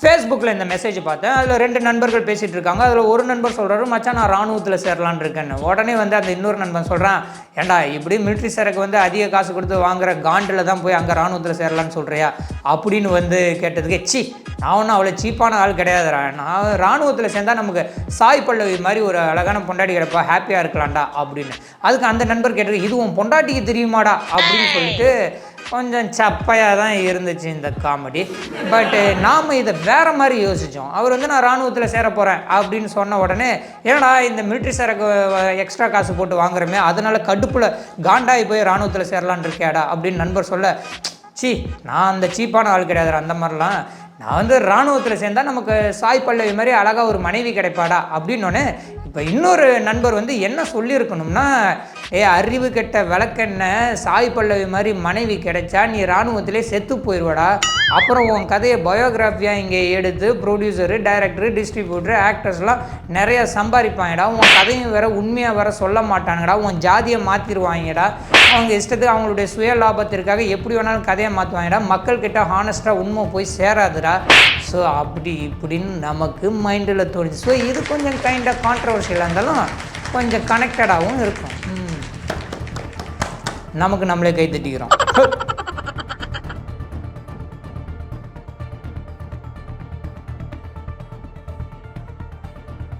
ஃபேஸ்புக்கில் இந்த மெசேஜ் பார்த்தேன். அதில் ரெண்டு நண்பர்கள் பேசிகிட்டு இருக்காங்க அதில் ஒரு நண்பர் சொல்கிறாரு மச்சான் நான் ராணுவத்தில் சேரலான்னு இருக்கேன்னு. உடனே வந்து அந்த இன்னொரு நண்பன் சொல்கிறான் ஏன்டா இப்படி மிலிட்ரி சரக்கு வந்து அதிக காசு கொடுத்து வாங்குற காண்டில் தான் போய் அங்கே ராணுவத்தில் சேரலான்னு சொல்கிறியா அப்படின்னு வந்து கேட்டதுக்கு சி நான் ஒன்றும் அவ்வளோ சீப்பான ஆள் கிடையாதுடா. நான் ராணுவத்தில் சேர்ந்தா நமக்கு சாய் பல்லவி மாதிரி ஒரு அழகான பொண்டாட்டி கிடப்பா ஹாப்பியாக இருக்கலாம்டா. அப்படின்னு. அதுக்கு அந்த நண்பர் கேட்டது இது உன் பொண்டாட்டிக்கு தெரியுமாடா? அப்படின்னு சொல்லிட்டு கொஞ்சம் சப்பையாக தான் இருந்துச்சு இந்த காமெடி. பட்டு நாம் இதை வேற மாதிரி யோசித்தோம் அவர் வந்து நான் இராணுவத்தில் சேர போகிறேன் அப்படின்னு சொன்ன உடனே ஏன்னா இந்த மிலிட்ரி சேரக்கு எக்ஸ்ட்ரா காசு போட்டு வாங்குறமே அதனால் கடுப்பில் காண்டாகி போய் இராணுவத்தில் சேரலான் இருக்கியாடா அப்படின்னு நண்பர் சொல்ல சி நான் அந்த சீப்பான ஆள் கிடையாது அந்த மாதிரிலாம் நான் வந்து இராணுவத்தில் சேர்ந்தா நமக்கு சாய் பல்லவி மாதிரி அழகாக ஒரு மனைவி கிடைப்பாடா அப்படின்னோடனே இப்போ இன்னொரு நண்பர் வந்து என்ன சொல்லியிருக்கணும்னா ஏ அறிவு கெட்ட விளக்கெண்ண சாய் பல்லவி மாதிரி மனைவி கிடைச்சா நீ இராணுவத்திலே செத்து போயிடுவடா அப்புறம் உன் கதையை பயோகிராஃபியாக இங்கே எடுத்து ப்ரொடியூசரு டைரக்டரு டிஸ்ட்ரிபியூட்டரு ஆக்டர்ஸ்லாம் நிறைய சம்பாதிப்பாங்கடா. உன் கதையும் வேற உண்மையாக வேற சொல்ல மாட்டானுங்கடா. உன் ஜாதியை மாற்றிடுவாங்கடா அவங்க இஷ்டத்துக்கு அவங்களுடைய சுய லாபத்திற்காக எப்படி வேணாலும் கதையை மாற்றுவாங்கடா மக்கள்கிட்ட ஹானஸ்ட்டாக உண்மை போய் சேராதுடா. ஸோ அப்படி இப்படின்னு நமக்கு மைண்டில் தோணுது. ஸோ இது கொஞ்சம் கைண்ட் ஆஃப் கான்ட்ரவர்ஷியலாக இருந்தாலும் கொஞ்சம் கனெக்டடாகவும் இருக்கும். நமக்கு நம்மளே கை தட்டிக்கிறோம்.